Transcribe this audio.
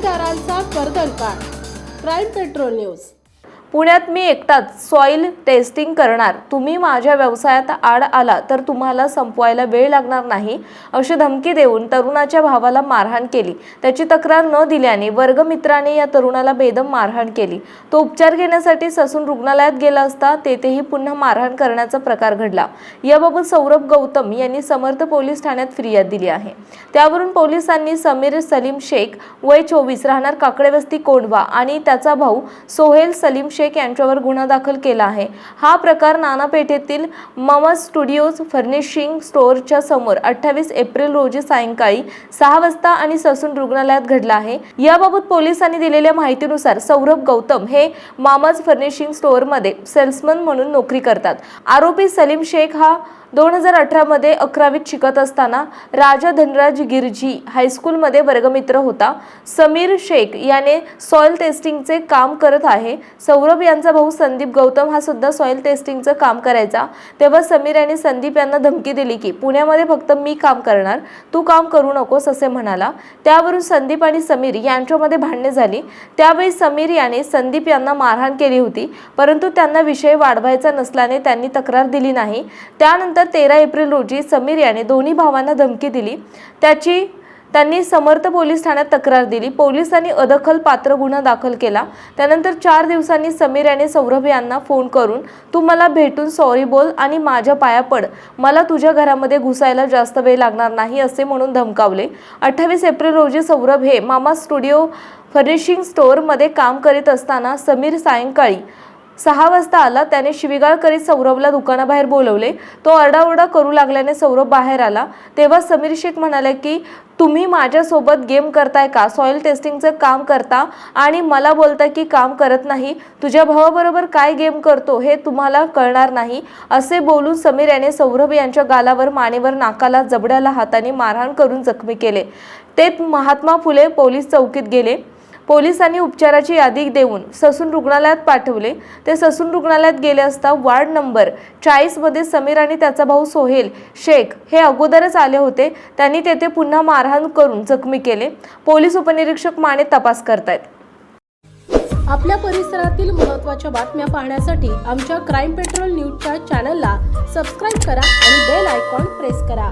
गुन्हेगारांचा दरकार crime petrol news. पुण्यात मी एकटाच सॉईल टेस्टिंग करणार. तुम्ही माझ्या व्यवसायात आड आला तर तुम्हाला संपवायला वेळ लागणार नाही अशी धमकी देऊन तरुणाच्या भावाला मारहाण केली. त्याची तक्रार न दिल्याने वर्गमित्राने या तरुणाला बेदम मारहाण केली. तो उपचार घेण्यासाठी ससून रुग्णालयात गेला असता तेथेही पुन्हा मारहाण करण्याचा प्रकार घडला. याबाबत सौरभ गौतम यांनी समर्थ पोलीस ठाण्यात फिर्याद दिली आहे. त्यावरून पोलिसांनी समीर सलीम शेख वय चोवीस राहणार काकडेवस्ती कोंडवा आणि त्याचा भाऊ सोहेल सलीम शेख यांच्यावर गुन्हा दाखल केला आहे. हा प्रकार नानापेठेतील स्टुडिओज फर्निशिंग स्टोअरच्या समोर अठ्ठावीस एप्रिल रोजी सायंकाळी सहा वाजता आणि ससून रुग्णालयात घडला आहे. याबाबत पोलिसांनी दिलेल्या माहितीनुसार सौरभ गौतम हे मामाज फर्निशिंग स्टोअरमध्ये सेल्समन म्हणून नोकरी करतात. आरोपी सलीम शेख हा दोन हजार अठरामध्ये अकरावीत शिकत असताना राजा धनराज गिरजी हायस्कूलमध्ये वर्गमित्र होता. समीर शेख याने सॉइल टेस्टिंगचे काम करत आहे. सौरभ यांचा भाऊ संदीप गौतम हा सुद्धा सॉइल टेस्टिंगचं काम करायचा. तेव्हा समीर यांनी संदीप यांना धमकी दिली की पुण्यामध्ये फक्त मी काम करणार तू काम करू नकोस असे म्हणाला. त्यावरून संदीप आणि समीर यांच्यामध्ये भांडणे झाली. त्यावेळी समीर याने संदीप यांना मारहाण केली होती परंतु त्यांना विषय वाढवायचा नसल्याने त्यांनी तक्रार दिली नाही. त्यानंतर तेरा एप्रिल रोजी समीर याने दोन्ही भावांना धमकी दिली. त्याची त्यांनी समर्थ पोलीस ठाण्यात तक्रार दिली. पोलिसांनी अदखल पात्र गुन्हा दाखल केला. त्यानंतर चार दिवसांनी समीर याने सौरभ यांना फोन करून तू मला भेटून सॉरी बोल आणि माझ्या पाया पड. मला तुझ्या घरामध्ये घुसायला जास्त वेळ लागणार नाही असे म्हणून धमकावले. अठ्ठावीस एप्रिल रोजी सौरभ हे मामा स्टुडिओ फर्निशिंग स्टोअरमध्ये काम करीत असताना समीर सायंकाळी सहा वाजता आला त्याने शिवीगाळ करीत सौरभला दुकानाबाहेर बोलवले. तो अरडाओरडा करू लागल्याने सौरभ बाहेर आला. तेव्हा समीर शेख म्हणाले की तुम्ही माझ्यासोबत गेम करताय का? सॉइल टेस्टिंगचं काम करता आणि मला बोलताय की काम करत नाही. तुझ्या भावाबरोबर काय गेम करतो हे तुम्हाला कळणार नाही. असे बोलून समीर याने सौरभ यांच्या गालावर मानेवर नाकाला जबड्याला हाताने मारहाण करून जखमी केले. ते महात्मा फुले पोलीस चौकीत गेले. पोलिसांनी उपचाराची यादी देऊन ससून रुग्णालयात पाठवले. ते ससून रुग्णालयात गेले असता वार्ड नंबर चाळीसमध्ये समीर आणि त्याचा भाऊ सोहेल शेख हे अगोदरच आले होते. त्यांनी तेथे पुन्हा मारहाण करून जखमी केले. पोलीस उपनिरीक्षक माने तपास करतायत. आपल्या परिसरातील महत्त्वाच्या बातम्या पाहण्यासाठी आमच्या क्राईम पेट्रोल न्यूजच्या चॅनलला सबस्क्राईब करा आणि बेल आयकॉन प्रेस करा.